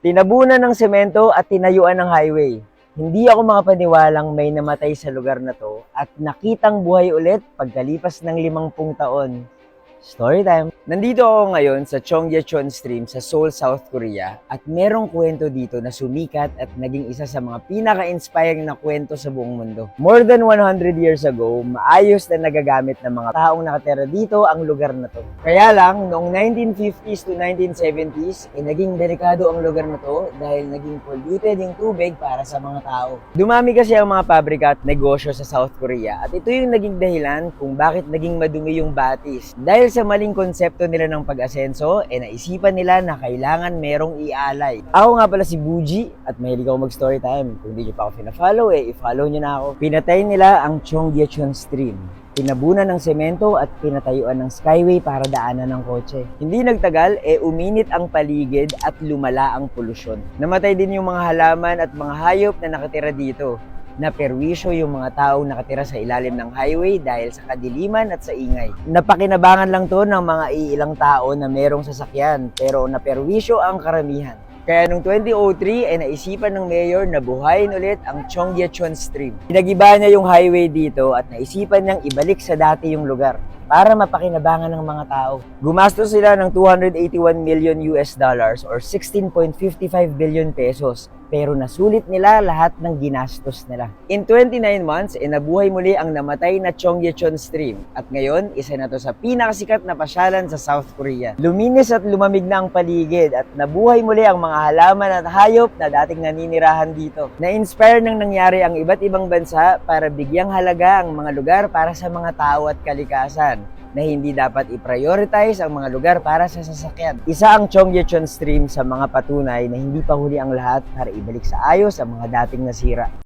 Tinabunan ng semento at tinayuan ng highway. Hindi ako makapaniwalang may namatay sa lugar na to at nakitang buhay ulit pagkalipas ng limangpung taon. Story time! Nandito ako ngayon sa Cheonggyecheon Stream sa Seoul, South Korea at merong kwento dito na sumikat at naging isa sa mga pinaka-inspiring na kwento sa buong mundo. More than 100 years ago, maayos na nagagamit ng mga taong nakatera dito ang lugar na to. Kaya lang, noong 1950s to 1970s, eh, naging delikado ang lugar na to dahil naging polluted yung tubig para sa mga tao. Dumami kasi ang mga pabrika at negosyo sa South Korea at ito yung naging dahilan kung bakit naging madumi yung batis. Dahil sa maling konsepto nila ng pag-asenso, eh naisipan nila na kailangan merong ialay. Ako nga pala si Buji at mahilig ako mag-story time. Kung hindi nyo pa ako fina-follow, eh, i-follow nyo na ako. Pinatay nila ang Cheonggyecheon Stream. Pinabunan ng semento at pinatayuan ng skyway para daanan ng kotse. Hindi nagtagal, eh uminit ang paligid at lumala ang polusyon. Namatay din yung mga halaman at mga hayop na nakatira dito naperwisyo yung mga taong nakatira sa ilalim ng highway dahil sa kadiliman at sa ingay. Napakinabangan lang to ng mga iilang tao na merong sasakyan pero naperwisyo ang karamihan. Kaya noong 2003 ay naisipan ng mayor na buhayin ulit ang Cheonggyecheon Stream. Pinagiba niya yung highway dito at naisipan niyang ibalik sa dati yung lugar para mapakinabangan ng mga tao. Gumastos sila ng 281 million US dollars or 16.55 billion pesos pero nasulit nila lahat ng ginastos nila. In 29 months, eh, nabuhay muli ang namatay na Cheonggyecheon Stream at ngayon, isa na to sa pinakasikat na pasyalan sa South Korea. Luminis at lumamig na ang paligid at nabuhay muli ang mga halaman at hayop na dating naninirahan dito. Na-inspire nang nangyari ang iba't ibang bansa para bigyang halaga ang mga lugar para sa mga tao at kalikasan na hindi dapat i-prioritize ang mga lugar para sa sasakyan. Isa ang Cheonggyecheon Stream sa mga patunay na hindi pa huli ang lahat para ibalik sa ayos ang mga dating nasira.